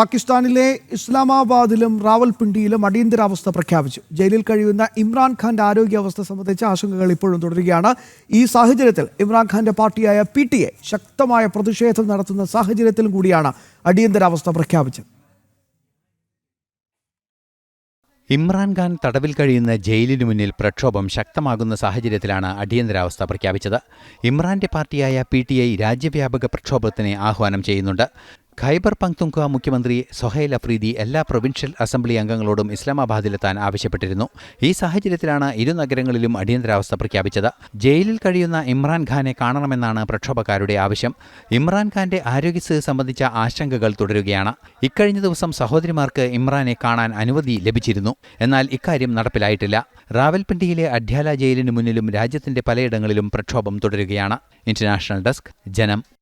പാകിസ്ഥാനിലെ ഇസ്ലാമാബാദിലും റാവൽപിണ്ടിയിലും അടിയന്തരാവസ്ഥ പ്രഖ്യാപിച്ചു. ജയിലിൽ കഴിയുന്ന ഇമ്രാൻഖാന്റെ ആരോഗ്യാവസ്ഥ സംബന്ധിച്ച ആശങ്കകൾ ഇപ്പോഴും തുടരുകയാണ്. ഈ സാഹചര്യത്തിൽ ഇമ്രാൻഖാന്റെ പാർട്ടിയായ പി ടി എ ശക്തമായ പ്രതിഷേധം നടത്തുന്ന സാഹചര്യത്തിലും കൂടിയാണ് അടിയന്തരാവസ്ഥ പ്രഖ്യാപിച്ചത്. ഇമ്രാൻഖാൻ തടവിൽ കഴിയുന്ന ജയിലിനു മുന്നിൽ പ്രക്ഷോഭം ശക്തമാകുന്ന സാഹചര്യത്തിലാണ് അടിയന്തരാവസ്ഥ പ്രഖ്യാപിച്ചത്. ഇമ്രാന്റെ പാർട്ടിയായ പി ടി ഐ രാജ്യവ്യാപക പ്രക്ഷോഭത്തിന് ആഹ്വാനം ചെയ്യുന്നുണ്ട്. ഖൈബർ പങ്തുങ്ക മുഖ്യമന്ത്രി സൊഹൈൽ അഫ്രീദി എല്ലാ പ്രൊവിൻഷ്യൽ അസംബ്ലി അംഗങ്ങളോടും ഇസ്ലാമാബാദിലെത്താൻ ആവശ്യപ്പെട്ടിരുന്നു. ഈ സാഹചര്യത്തിലാണ് ഇരു നഗരങ്ങളിലും അടിയന്തരാവസ്ഥ പ്രഖ്യാപിച്ചത്. ജയിലിൽ കഴിയുന്ന ഇമ്രാൻഖാനെ കാണണമെന്നാണ് പ്രക്ഷോഭക്കാരുടെ ആവശ്യം. ഇമ്രാൻഖാന്റെ ആരോഗ്യസ്ഥിതി സംബന്ധിച്ച ആശങ്കകൾ തുടരുകയാണ്. ഇക്കഴിഞ്ഞ ദിവസം സഹോദരിമാർക്ക് ഇമ്രാനെ കാണാൻ അനുമതി ലഭിച്ചിരുന്നു. എന്നാൽ ഇക്കാര്യം നടപ്പിലായിട്ടില്ല. റാവൽപിണ്ടിയിലെ അഡ്യാല ജയിലിന് മുന്നിലും രാജ്യത്തിന്റെ പലയിടങ്ങളിലും പ്രക്ഷോഭം തുടരുകയാണ്. ഇന്റർനാഷണൽ ഡെസ്ക് ജനം.